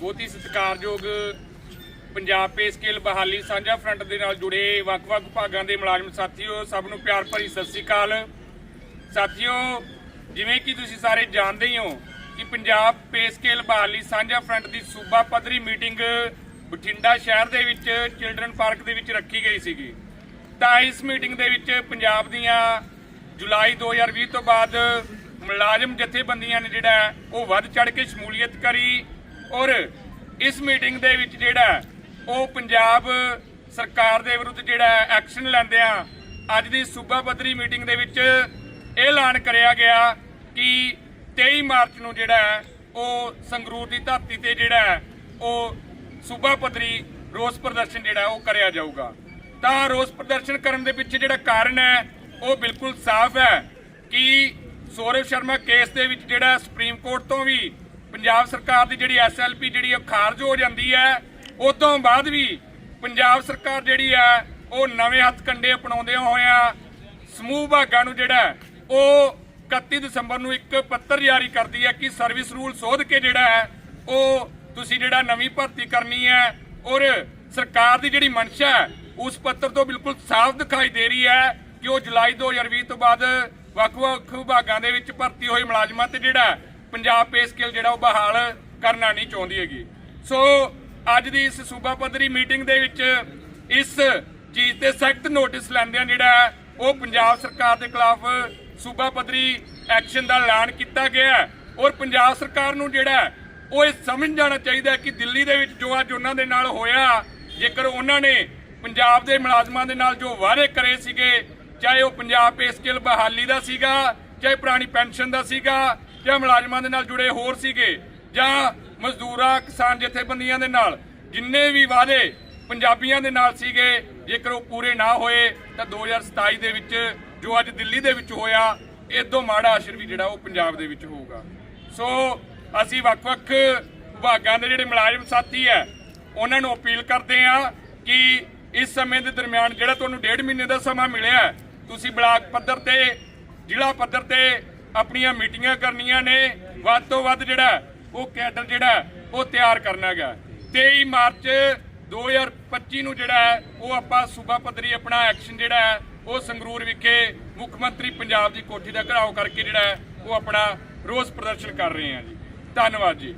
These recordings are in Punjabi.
ਬਹੁਤ ਹੀ ਸਤਿਕਾਰਯੋਗ ਪੰਜਾਬ ਪੇ ਸਕੇਲ ਬਹਾਲੀ ਸਾਂਝਾ ਫਰੰਟ ਦੇ ਨਾਲ ਜੁੜੇ ਵੱਖ-ਵੱਖ ਭਾਗਾਂ ਦੇ ਮੁਲਾਜ਼ਮ ਸਾਥੀਓ, ਸਭ ਨੂੰ ਪਿਆਰ ਭਰੀ ਸਤਿ ਸ੍ਰੀ ਅਕਾਲ। ਸਾਥੀਓ, ਜਿਵੇਂ ਕਿ ਤੁਸੀਂ ਸਾਰੇ ਜਾਣਦੇ ਹੀ ਹੋ ਕਿ ਪੰਜਾਬ ਪੇ ਸਕੇਲ ਬਹਾਲੀ ਸਾਂਝਾ ਫਰੰਟ ਦੀ ਸੂਬਾ ਪੱਧਰੀ ਮੀਟਿੰਗ ਬਠਿੰਡਾ ਸ਼ਹਿਰ ਦੇ ਵਿੱਚ ਚਿਲਡਰਨ ਪਾਰਕ ਦੇ ਵਿੱਚ ਰੱਖੀ ਗਈ ਸੀਗੀ। ਤਾਂ ਇਸ ਮੀਟਿੰਗ ਦੇ ਵਿੱਚ ਪੰਜਾਬ ਦੀਆਂ ਜੁਲਾਈ 2020 ਤੋਂ ਬਾਅਦ ਮੁਲਾਜ਼ਮ ਜਥੇਬੰਦੀਆਂ ਨੇ ਜਿਹੜਾ ਉਹ ਵੱਧ ਚੜ ਕੇ ਸ਼ਮੂਲੀਅਤ ਕਰੀ। ਔਰ ਇਸ ਮੀਟਿੰਗ ਦੇ ਵਿੱਚ ਜਿਹੜਾ ਉਹ ਪੰਜਾਬ ਸਰਕਾਰ ਦੇ ਵਿਰੁੱਧ ਜਿਹੜਾ ਐਕਸ਼ਨ ਲੈਂਦੇ ਆ। ਅੱਜ ਦੀ ਸੂਬਾ ਪੱਧਰੀ ਮੀਟਿੰਗ ਦੇ ਵਿੱਚ ਇਹ ਐਲਾਨ ਕਰਿਆ ਗਿਆ ਕਿ 23 ਮਾਰਚ ਨੂੰ ਜਿਹੜਾ ਉਹ ਸੰਗਰੂਰ ਦੀ ਧਰਤੀ ਤੇ ਜਿਹੜਾ ਉਹ ਸੂਬਾ ਪੱਧਰੀ ਰੋਸ ਪ੍ਰਦਰਸ਼ਨ ਜਿਹੜਾ ਉਹ ਕਰਿਆ ਜਾਊਗਾ। ਤਾਂ ਰੋਸ ਪ੍ਰਦਰਸ਼ਨ ਕਰਨ ਦੇ ਪਿੱਛੇ ਜਿਹੜਾ ਕਾਰਨ ਹੈ, ਉਹ ਬਿਲਕੁਲ ਸਾਫ਼ ਹੈ ਕਿ ਸੌਰਵ ਸ਼ਰਮਾ ਕੇਸ ਦੇ ਵਿੱਚ ਜਿਹੜਾ ਸੁਪਰੀਮ ਕੋਰਟ ਤੋਂ ਵੀ ਪੰਜਾਬ ਸਰਕਾਰ ਦੀ ਜਿਹੜੀ ਐਸਐਲਪੀ ਜਿਹੜੀ ਉਹ ਖਾਰਜ ਹੋ ਜਾਂਦੀ ਹੈ। ਉਸ ਤੋਂ ਬਾਅਦ ਵੀ ਪੰਜਾਬ ਸਰਕਾਰ ਜਿਹੜੀ ਹੈ ਉਹ ਨਵੇਂ ਹੱਥ ਕੰਡੇ ਅਪਣਾਉਂਦੇ ਹੋਇਆਂ ਸਮੂਹ ਭਾਗਾਂ ਨੂੰ ਜਿਹੜਾ, ਉਹ 31 ਦਸੰਬਰ ਨੂੰ ਇੱਕ ਪੱਤਰ ਜਾਰੀ ਕਰਦੀ ਹੈ ਕਿ ਸਰਵਿਸ ਰੂਲ ਸੋਧ ਕੇ ਜਿਹੜਾ ਹੈ, ਉਹ ਤੁਸੀਂ ਜਿਹੜਾ ਨਵੀਂ ਭਰਤੀ ਕਰਨੀ ਹੈ, ਔਰ ਸਰਕਾਰ ਦੀ ਜਿਹੜੀ ਮਨਸ਼ਾ ਹੈ, ਉਸ ਪੱਤਰ ਤੋਂ ਬਿਲਕੁਲ ਸਾਫ਼ ਦਿਖਾਈ ਦੇ ਰਹੀ ਹੈ ਕਿ ਉਹ ਜੁਲਾਈ 2020 ਤੋਂ ਬਾਅਦ ਵੱਖ-ਵੱਖ ਵਿਭਾਗਾਂ ਦੇ ਵਿੱਚ ਭਰਤੀ ਹੋਏ ਮੁਲਾਜ਼ਮਾਂ ਤੇ ਜਿਹੜਾ ਪੰਜਾਬ ਪੇ ਸਕੇਲ ਜਿਹੜਾ ਉਹ ਬਹਾਲ ਕਰਨਾ ਨਹੀਂ ਚਾਹੁੰਦੀ ਹੈਗੀ। ਸੋ ਅੱਜ ਦੀ ਇਸ ਸੂਬਾ ਪੱਧਰੀ ਮੀਟਿੰਗ ਦੇ ਵਿੱਚ ਇਸ ਚੀਜ਼ ਤੇ ਸਖਤ ਨੋਟਿਸ ਲੈਂਦਿਆਂ ਜਿਹੜਾ ਉਹ ਪੰਜਾਬ ਸਰਕਾਰ ਦੇ ਖਿਲਾਫ ਸੂਬਾ ਪੱਧਰੀ ਐਕਸ਼ਨ ਦਾ ਐਲਾਨ ਕੀਤਾ ਗਿਆ ਔਰ ਪੰਜਾਬ ਸਰਕਾਰ ਨੂੰ ਜਿਹੜਾ ਉਹ ਇਹ ਸਮਝ ਜਾਣਾ ਚਾਹੀਦਾ ਕਿ ਦਿੱਲੀ ਦੇ ਵਿੱਚ ਜੋ ਅੱਜ ਉਹਨਾਂ ਦੇ ਨਾਲ ਹੋਇਆ, ਜੇਕਰ ਉਹਨਾਂ ਨੇ ਪੰਜਾਬ ਦੇ ਮੁਲਾਜ਼ਮਾਂ ਦੇ ਨਾਲ ਜੋ ਵਾਅਦੇ ਕਰੇ ਸੀਗੇ, ਚਾਹੇ ਉਹ ਪੰਜਾਬ ਪੇ ਸਕੇਲ ਬਹਾਲੀ ਦਾ ਸੀਗਾ, ਚਾਹੇ ਪੁਰਾਣੀ ਪੈਨਸ਼ਨ ਦਾ ਸੀਗਾ ਜਾਂ ਮੁਲਾਜ਼ਮਾਂ ਦੇ ਨਾਲ ਜੁੜੇ ਹੋਰ ਸੀਗੇ ਜਾਂ ਮਜ਼ਦੂਰਾਂ, ਕਿਸਾਨ ਜਥੇਬੰਦੀਆਂ ਦੇ ਨਾਲ, ਜਿੰਨੇ ਵੀ ਵਾਅਦੇ ਪੰਜਾਬੀਆਂ ਦੇ ਨਾਲ ਸੀਗੇ, ਜੇਕਰ ਉਹ ਪੂਰੇ ਨਾ ਹੋਏ, ਤਾਂ 2027 ਦੇ ਵਿੱਚ ਜੋ ਅੱਜ ਦਿੱਲੀ ਦੇ ਵਿੱਚ ਹੋਇਆ, ਇਦੋਂ ਮਾੜਾ ਅਸਰ ਵੀ ਜਿਹੜਾ ਉਹ ਪੰਜਾਬ ਦੇ ਵਿੱਚ ਹੋਊਗਾ। ਸੋ ਅਸੀਂ ਵੱਖ-ਵੱਖ ਵਿਭਾਗਾਂ ਦੇ ਜਿਹੜੇ ਮੁਲਾਜ਼ਮ ਸਾਥੀ ਹੈ, ਉਹਨਾਂ ਨੂੰ ਅਪੀਲ ਕਰਦੇ ਆ ਕਿ ਇਸ ਸਮੇਂ ਦੇ ਦਰਮਿਆਨ ਜਿਹੜਾ ਤੁਹਾਨੂੰ ਡੇਢ ਮਹੀਨੇ ਦਾ ਸਮਾਂ ਮਿਲਿਆ ਤੁਸੀਂ ਬਲਾਕ ਪੱਧਰ ਤੇ, ਜ਼ਿਲ੍ਹਾ ਪੱਧਰ ਤੇ ਆਪਣੀਆਂ ਮੀਟਿੰਗਾਂ ਕਰਨੀਆਂ ਨੇ ਵੱਧ ਤੋਂ ਵੱਧ ਜਿਹੜਾ ਉਹ ਕੈਡਰ ਜਿਹੜਾ ਉਹ ਤਿਆਰ ਕਰਨਾ ਹੈਗਾ। 23 ਮਾਰਚ 2025 ਨੂੰ ਜਿਹੜਾ ਹੈ ਉਹ ਆਪਾਂ ਸੂਬਾ ਪੱਧਰੀ ਆਪਣਾ ਐਕਸ਼ਨ ਜਿਹੜਾ ਹੈ ਉਹ ਸੰਗਰੂਰ ਵਿਖੇ ਮੁੱਖ ਮੰਤਰੀ ਪੰਜਾਬ ਦੀ ਕੋਠੀ ਦਾ ਘਰਾਓ ਕਰਕੇ ਜਿਹੜਾ ਉਹ ਆਪਣਾ ਰੋਸ ਪ੍ਰਦਰਸ਼ਨ ਕਰ ਰਹੇ ਹਾਂ ਜੀ। ਧੰਨਵਾਦ ਜੀ।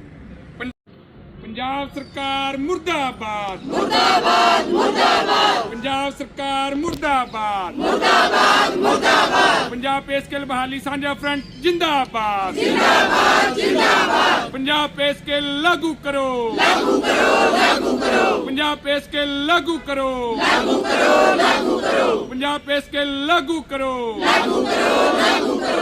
ਪੰਜਾਬ ਸਰਕਾਰ ਮੁਰਦਾਬਾਦ। ਮੁਰਦਾਬਾਦ ਮੁਰਦਾਬਾਦ। ਪੰਜਾਬ ਸਰਕਾਰ ਮੁਰਦਾਬਾਦ। ਮੁਰਦਾਬਾਦ। ਪੰਜਾਬ ਪੇਸਕੇਲ ਬਹਾਲੀ ਸਾਂਝਾ ਫਰੰਟ ਜਿੰਦਾਬਾਦ। ਜਿੰਦਾਬਾਦ ਜਿੰਦਾਬਾਦ। ਪੰਜਾਬ ਪੇਸਕੇਲ ਲਾਗੂ ਕਰੋ। ਲਾਗੂ ਕਰੋ ਲਾਗੂ ਕਰੋ। ਪੰਜਾਬ ਪੇਸਕੇਲ ਲਾਗੂ ਕਰੋ। ਲਾਗੂ ਕਰੋ ਲਾਗੂ ਕਰੋ। ਪੰਜਾਬ ਪੇਸਕੇਲ ਲਾਗੂ ਕਰੋ।